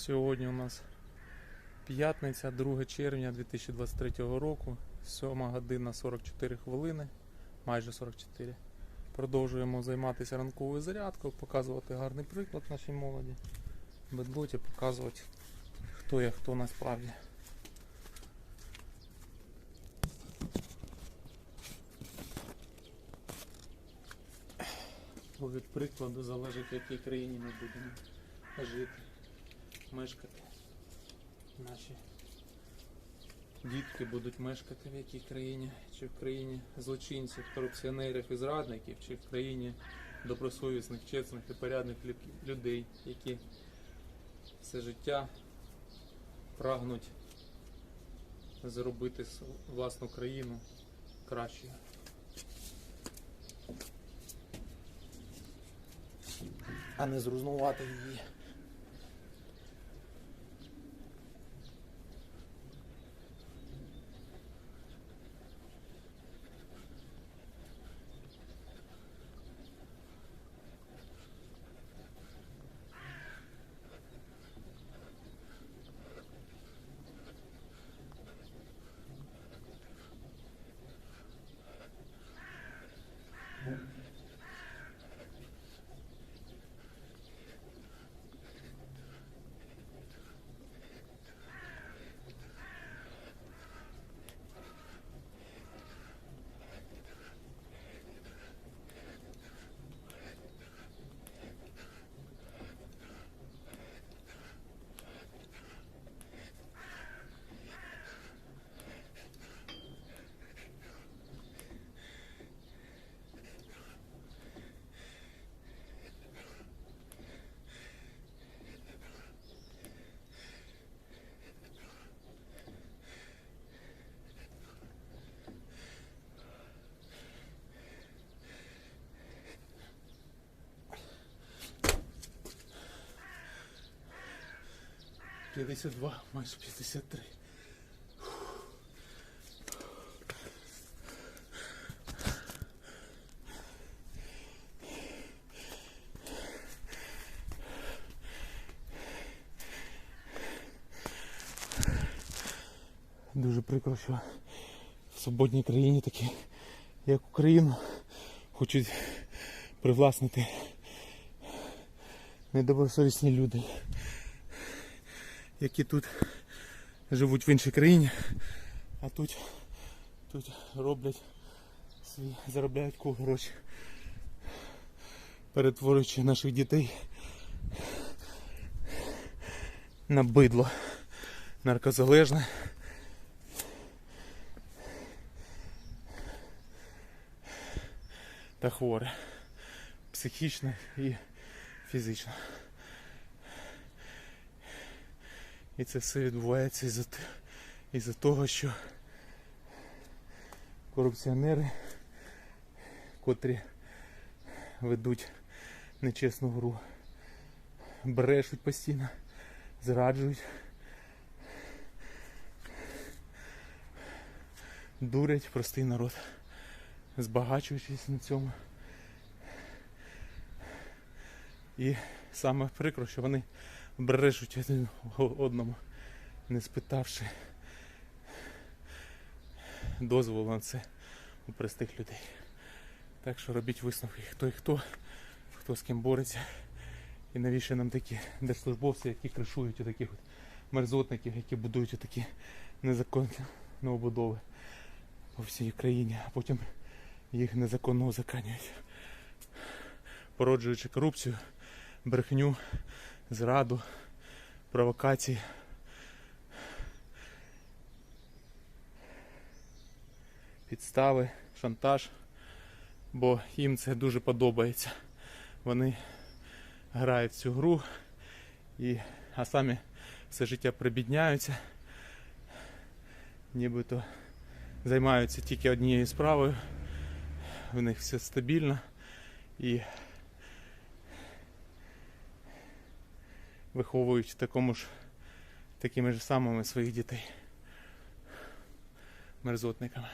Сьогодні у нас п'ятниця, 2 червня 2023 року, 7 година 44 хвилини, майже 44. Продовжуємо займатися ранковою зарядкою, показувати гарний приклад нашій молоді. Бедботі показувати, хто є хто насправді. Бо від прикладу залежить, в якій країні ми будемо жити, мешкати. Наші дітки будуть мешкати в якій країні, чи в країні злочинців, корупціонерів і зрадників, чи в країні добросовісних, чесних і порядних людей, які все життя прагнуть зробити власну країну кращою. А не зруйнувати її. Yeah. 52, майже 53. Дуже прикро, що в свободній країні такі, як Україну, хочуть привласнити недобросовісні люди які тут живуть в іншій країні, а тут, тут роблять свій, заробляють ку гроші, перетворюючи наших дітей на бидло наркозалежне. та хворе. Психічно і фізично. І це все відбувається із-за із-за того, що корупціонери, котрі ведуть нечесну гру, брешуть постійно, зраджують, дурять простий народ збагачуючись на цьому. І саме прикро, що вони брешуть один одному, не спитавши дозволу на це у простих людей. Так що робіть висновки, хто і хто, хто з ким бореться. І навіщо нам такі держслужбовці, які кришують таких от мерзотників, які будують такі незаконні новобудови по всій країні, а потім їх незаконно узаконюють, породжуючи корупцію, брехню, зраду, провокації. Підстави, шантаж, бо їм це дуже подобається. Вони грають цю гру, і, а самі все життя прибідняються, нібито займаються тільки однією справою в них все стабільно і виховують такому ж такими ж самими своїх дітей мерзотниками.